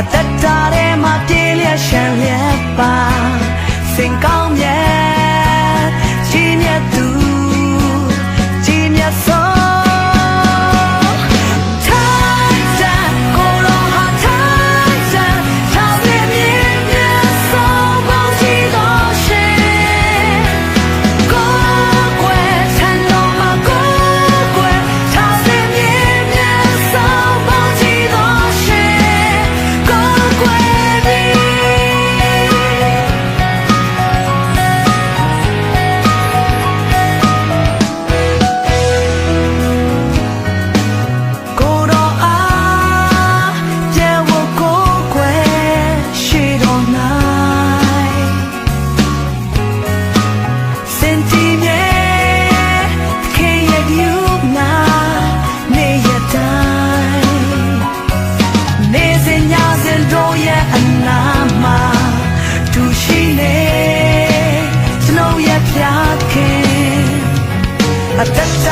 အသက်တာထဲမှာပြေးလျက်ရှံလျက်ပါစင်ကောင်းရဲ့ I bet